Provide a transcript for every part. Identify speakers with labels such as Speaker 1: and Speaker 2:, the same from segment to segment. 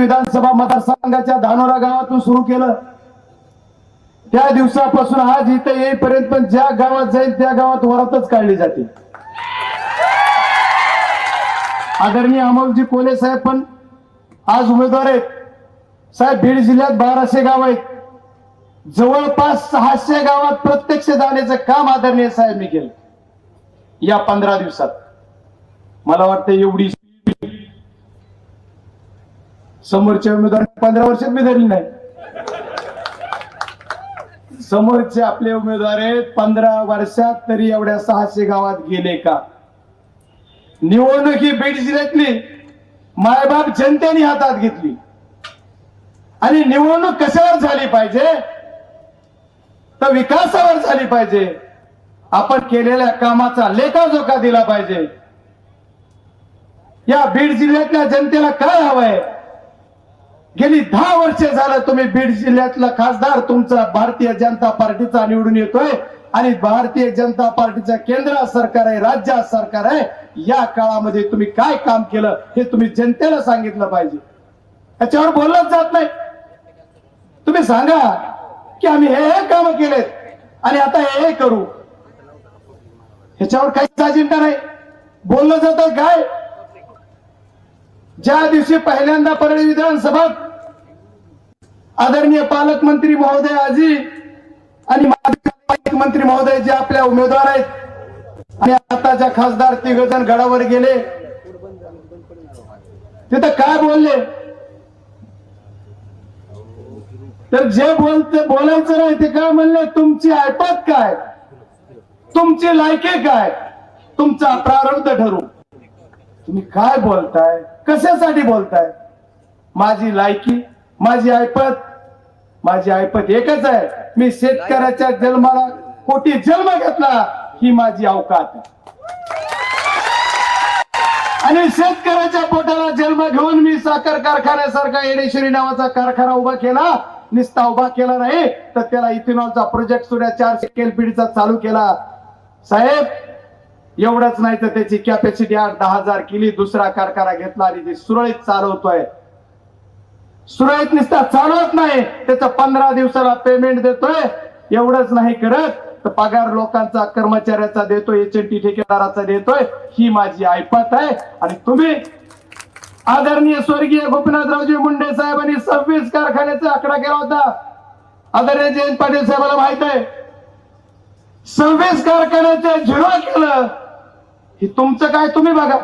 Speaker 1: विधानसभा मतदारसंघाच्या धानोरा गावातून सुरू केलं. त्या दिवसापासून आज इथं येईपर्यंत पण ज्या गावात जाईल त्या गावात वरातच काढली जाते. आदरणीय अमोलजी कोले साहेब पण आज उमेदवार आहेत. साहेब बीड जिल्ह्यात बाराशे गाव आहेत. जवळपास सहाशे गावात प्रत्यक्ष जाण्याचं काम आदरणीय साहेब मी केलं. या पंधरा दिवसात. मला वाटतं एवढी समोरच्या उमेदवार पंधरा वर्षात मी धरली नाही. समोरचे आपले उमेदवार आहेत पंधरा वर्षात तरी एवढ्या सहाशे गावात गेले का? निवडणूक ही बीड जिल्ह्यातली मायबाप जनतेने हातात घेतली. आणि निवडणूक कशावर झाली पाहिजे? तर विकासावर झाली पाहिजे. आपण केलेल्या कामाचा लेखाजोखा दिला पाहिजे. या बीड जिल्ह्यातल्या जनतेला काय हवंय? गेली दहा वर्ष झालं तुम्ही बीड जिल्ह्यातला खासदार तुमचा भारतीय जनता पार्टीचा निवडून येतोय. आणि भारतीय जनता पार्टीचं केंद्र सरकार आहे राज्य सरकार आहे या काळामध्ये तुम्ही काय काम केलं हे तुम्ही जनतेला सांगितलं पाहिजे. त्याच्यावर बोललंच जात नाही. तुम्ही सांगा की आम्ही हे हे काम केलेत आणि आता हे हे करू. ह्याच्यावर काहीच अजिंठा नाही. बोललं जातं काय? ज्या दिवशी पहिल्यांदा परळी विधानसभा आदरणीय पालकमंत्री महोदय आजी आणि माजी पालकमंत्री महोदय जे आपल्या उमेदवार आहेत आणि आताच्या खासदार तिघजण गडावर गेले तिथं काय बोलले? तर जे बोलते बोलायचं नाही ते काय म्हणले? तुमची ऐपत काय? तुमची लायके काय? तुमचा प्रारब्ध ठरू. तुम्ही काय बोलताय? कशासाठी बोलताय? माझी लायकी माझी ऐपत माझी ऐपत एकच आहे. मी शेतकऱ्याच्या जन्माला कोटी जन्म घेतला ही माझी अवकात आणि शेतकऱ्याच्या पोटाला जन्म घेऊन मी साखर कारखान्यासारखा येडेश्वरी नावाचा कारखाना उभा केला. निस्ता उभा केला नाही तर त्याला इथेनॉलचा प्रोजेक्ट सुद्धा चारशे केलपीडीचा चालू केला. साहेब एवढंच नाही तर त्याची कॅपॅसिटी आठ दहा हजार केली दुसरा कारखाना घेतला आणि ते सुरळीत चालवतोय. सुरळीत नुसता चालवत नाही त्याचं पंधरा दिवसाला पेमेंट देतोय. एवढंच नाही करत तर पगार लोकांचा कर्मचाऱ्याचा देतोय एच ठेकेदाराचा देतोय. ही माझी ऐपत आहे. आणि तुम्ही आदरणीय स्वर्गीय गोपीनाथरावजी मुंडे साहेबांनी सव्वीस कारखान्याचा आकडा केला होता. आदरणीय जयंत पाटील साहेबांना माहीत आहे. सव्वीस कारखान्याचे झिरो केलं. ही तुमचं काय तुम्ही बघा.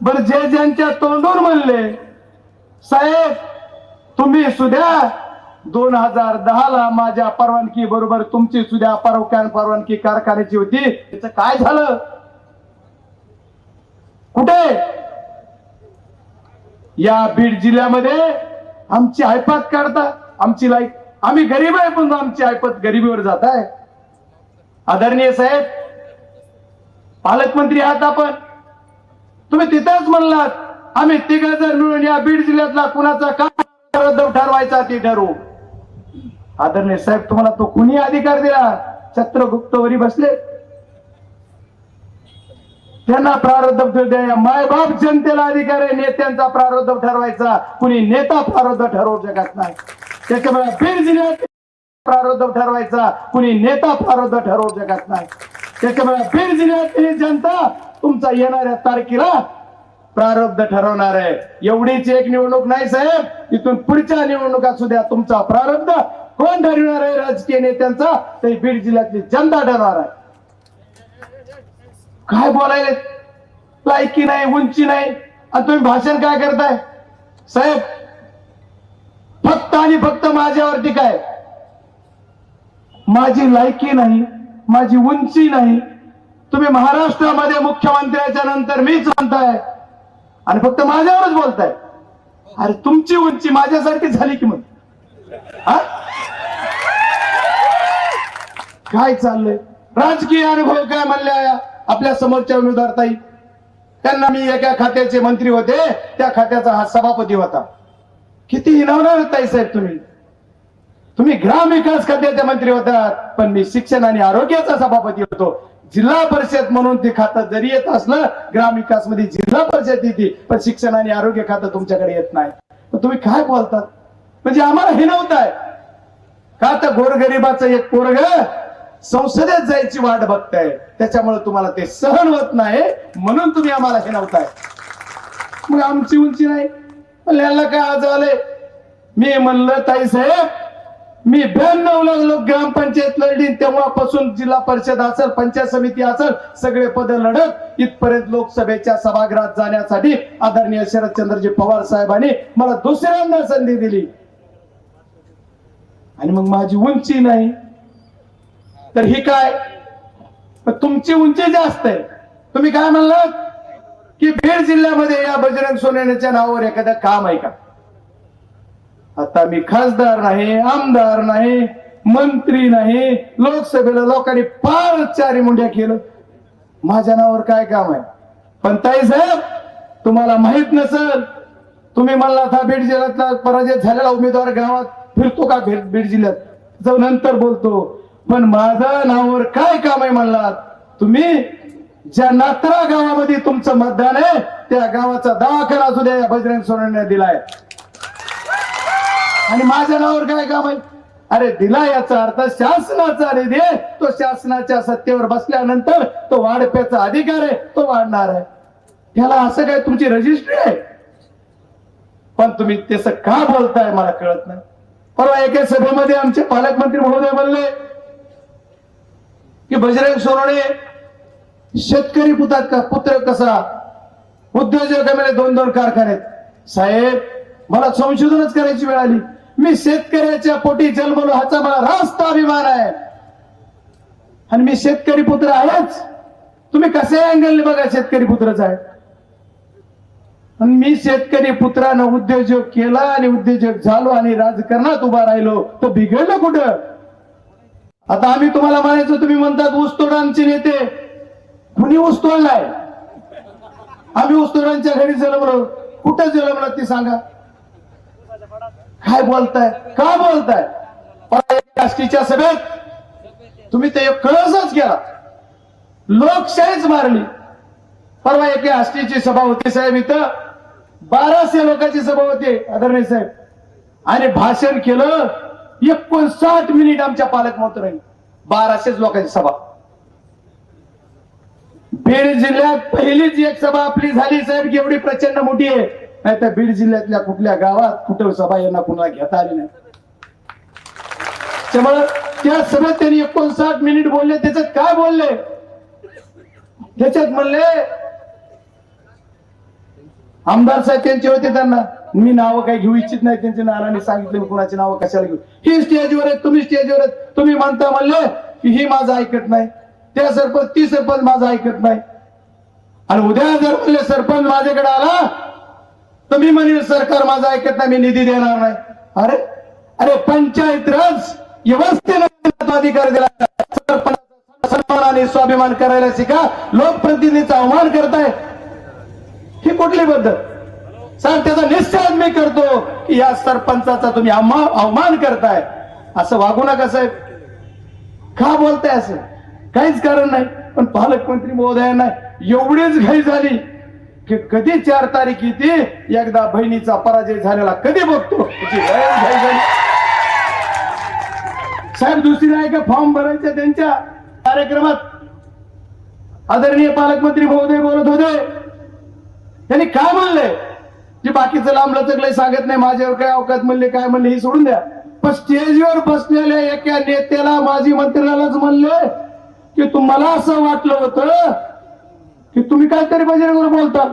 Speaker 1: बर जे ज्यांच्या तोंडून म्हणले साहेब तुम्ही सुद्या दोन हजार दहा ला माझ्या परवानगी बरोबर तुमची सुद्या परवकान परवानगी कारखान्याची होती. त्याचं काय झालं? कुठे? या बीड जिल्ह्यामध्ये आमची ऐपत काढता. आमची लाईक आम्ही गरीब आहे पण आमची ऐपत गरिबीवर जात आहे आदरणीय साहेब पालकमंत्री आहात आपण. तुम्ही तिथंच म्हणलात आम्ही तिघ जर मिळून या बीड जिल्ह्यातला कुणाचा काय ठरवायचा ते ठरवू. आदरणीय साहेब तुम्हाला तो कुणी अधिकार दिला छत्रगुप्तवरी बसले. त्यांना प्रारब्ध द्या. मायबाप जनतेला अधिकार आहे नेत्यांचा प्रारब्ध ठरवायचा. कुणी नेता प्रारब्ध ठरवू शकत नाही. त्याच्यामुळे बीड जिल्ह्यात प्रारब्ध ठरवायचा. कुणी नेता प्रारब्ध ठरवू शकत नाही. त्याच्यामुळे बीड जिल्ह्यातली जनता. तुमचा येणाऱ्या तारखेला प्रारब्ध ठरवणार आहे. एवढीच एक निवडणूक नाही साहेब. इथून पुढच्या निवडणुका सुद्धा तुमचा प्रारब्ध. कोण ठरवणार आहे? राजकीय नेत्यांचा. ते बीड जिल्ह्यातली जनता ठरवणार आहे. काय बोलायले? लायकी नाही उंची नाही. आणि तुम्ही भाषण काय करताय? साहेब फक्त आणि फक्त माझ्यावरती काय? माझी लायकी नाही. माझी उंची नाही. तुम्ही महाराष्ट्रामध्ये मुख्यमंत्र्याच्या नंतर मीच म्हणताय. आणि फक्त माझ्यावरच बोलताय. अरे तुमची उंची माझ्यासारखी झाली की मग? काय चाललंय? राजकीय अनुभव काय म्हणल्या आपल्या समोरच्या उमेदवार ताई. त्यांना मी एका खात्याचे मंत्री होते. त्या खात्याचा हा सभापती होता. किती हिनवणार ताई साहेब तुम्ही? तुम्ही ग्राम विकास खात्याचे मंत्री होतात पण मी शिक्षण आणि आरोग्याचा सभापती होतो. जिल्हा परिषद म्हणून ते खातं जरी येत असलं ग्राम विकासमध्ये जिल्हा परिषद येते पण शिक्षण आणि आरोग्य खातं तुमच्याकडे येत नाही. तुम्ही काय बोलतात? म्हणजे आम्हाला हिनवताय का तर गोरगरिबाचं एक पोरग संसदेत जायची वाट बघताय. त्याच्यामुळे तुम्हाला ते सहन होत नाही म्हणून तुम्ही आम्हाला हिनवताय मग आमची उंची नाही. म्हणलं काय आज आले मी म्हणलं ताई साहेब मी ब्याण्णव ला लोक ग्रामपंचायत लढली तेव्हापासून जिल्हा परिषद असेल पंचायत समिती असेल सगळे पद लढत इथपर्यंत लोकसभेच्या सभागृहात जाण्यासाठी आदरणीय शरदचंद्रजी पवार साहेबांनी मला दुसऱ्यांदा संधी दिली. आणि मग माझी उंची नाही. तर ही काय? तुमची उंची जास्त आहे. तुम्ही काय म्हणलात? की बीड जिल्ह्यामध्ये या बजरंग सोन्याच्या नावावर एखादं काम आहे का? आता मी खासदार नाही आमदार नाही मंत्री नाही लोकसभेला लोकांनी फार चारी मुंड्या केलं. माझ्या नावावर काय काम आहे? पण ताई साहेब तुम्हाला माहीत नसल तुम्ही म्हणला था बीड जिल्ह्यातला पराजय झालेला उमेदवार गावात फिरतो का बीड जिल्ह्यात? जाऊ नंतर बोलतो. पण माझ्या नावावर काय काम आहे म्हणलात? तुम्ही ज्या नात्रा गावामध्ये तुमचं मतदान आहे त्या गावाचा दवाखाना सुद्धा या बजरंग सोनवणे दिलाय. आणि माझ्या नावावर काय काम आहे? अरे दिला याचा अर्थ शासनाचा निधी आहे. तो शासनाच्या सत्तेवर बसल्यानंतर तो वाढप्याचा अधिकार आहे तो वाढणार आहे. त्याला असं काय तुमची रजिस्ट्री आहे? पण तुम्ही तसं का बोलताय मला कळत नाही. परवा एका सभेमध्ये आमचे पालकमंत्री महोदय बोलले की बजरंग सोनवणे शेतकरी पुतात का? पुत्र कसा? उद्योजक दोन दोन कारखाने आहेत. साहेब मला संशोधनच करायची वेळ आली. मी शेतकऱ्याच्या पोटी जन्मलो ह्याचा मला रास्त अभिमान आहे. आणि मी शेतकरी पुत्र आहेच तुम्ही कसे अँगलने बघा शेतकरी पुत्रच आहे? आणि मी शेतकरी पुत्रानं उद्योजक केला आणि उद्योजक झालो आणि राजकारणात उभा राहिलो. तो बिघडलं कुठं? आता आम्ही तुम्हाला म्हणायचो तुम्ही म्हणतात ऊसतोडांचे नेते. कुणी ऊस तोडलाय? आम्ही ऊसतोडांच्या घरी जन्मलो. कुठं जन्मलो ते सांगा? काय बोलताय का बोलताय? राष्ट्रीच्या सभेत तुम्ही ते कळसच गेला लोकशाहीच मारली. परवा एके आष्टीची सभा होती साहेब इथं. बाराशे लोकांची सभा होती आदरणीय साहेब. आणि भाषण केलं एकोणसाठ मिनिट आमच्या पालकमंत्र्यांनी बाराशेच लोकांची सभा. बीड जिल्ह्यात पहिलीच एक सभा आपली झाली साहेब. एवढी प्रचंड मोठी आहे. नाही तर बीड जिल्ह्यातल्या कुठल्या गावात कुठं सभा यांना कुणाला घेता आली नाही. त्यामुळं त्या सभेत त्यांनी एकोणसाठ मिनिट बोलले त्याच्यात काय बोलले? त्याच्यात म्हणले आमदार साहेब त्यांचे होते त्यांना. मी नावं काही घेऊ इच्छित नाही त्यांचे नाराने सांगितले मी कुणाची नावं कशाला घेऊ? ही स्टेजवर आहेत तुम्ही स्टेजवर आहेत. तुम्ही म्हणता म्हणले की ही माझं ऐकत नाही. त्या सरपंच ती सरपंच माझं ऐकत नाही. आणि उद्या जर म्हणले सरपंच माझ्याकडे आला तर मी म्हणेल सरकार माझं ऐकत नाही मी निधी देणार नाही. अरे अरे पंचायत राज व्यवस्थेनं अधिकार दिला. सन्मान आणि स्वाभिमान करायला शिका. लोकप्रतिनिधीचा अवमान करताय. ही कुठली पद्धत? सर त्याचा निश्चय मी करतो की या सरपंचाचा तुम्ही अवमान करताय. असं वागू नका साहेब. का बोलताय असं? काहीच कारण नाही. पण पालकमंत्री महोदयांना एवढीच घाई झाली. की कधी चार तारीख येते एकदा बहिणीचा पराजय झालेला कधी बघतो? साहेब दुसरी आहे का फॉर्म भरायचा त्यांच्या कार्यक्रमात. आदरणीय पालकमंत्री महोदय बोलत होते. त्यांनी काय म्हणले जे बाकीचं लांब लचकलंय सांगत नाही माझ्यावर काय अवकात म्हणले काय म्हणले हे सोडून द्या. पण स्टेजवर बसलेल्या एका नेत्याला माजी मंत्र्यालाच म्हणले की तुम्हाला असं वाटलं होतं की तुम्ही काहीतरी बजरंगवर बोलता.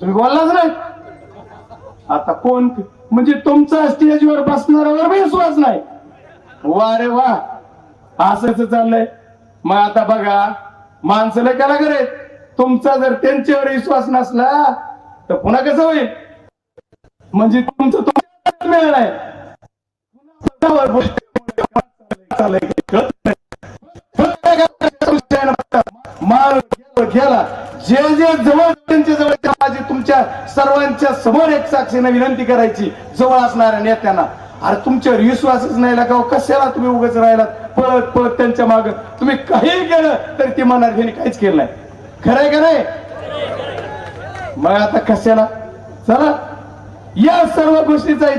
Speaker 1: तुम्ही बोललाच नाही. आता कोण म्हणजे तुमचा स्टेजवर बसणाऱ्यावर विश्वास नाही. वा रे वा. असंच चाललंय. मग आता बघा माणसं लय कला करे तुमचा जर त्यांच्यावर विश्वास नसला तर पुन्हा कसं होईल? म्हणजे तुमचं मिळणार आहे जवळ त्यांच्या जवळ माझी तुमच्या सर्वांच्या समोर एक साक्षीने विनंती करायची. जवळ असणाऱ्या नेत्यांना. अरे तुमच्यावर विश्वासच नाही लागा कशाला तुम्ही उगाच राहिलात? पळत पळत त्यांच्या माग. तुम्ही काही केलं तरी ते म्हणणार त्यांनी काहीच केलं नाही. खरंय का नाही? मग आता कशाला? चला. या सर्व गोष्टीचा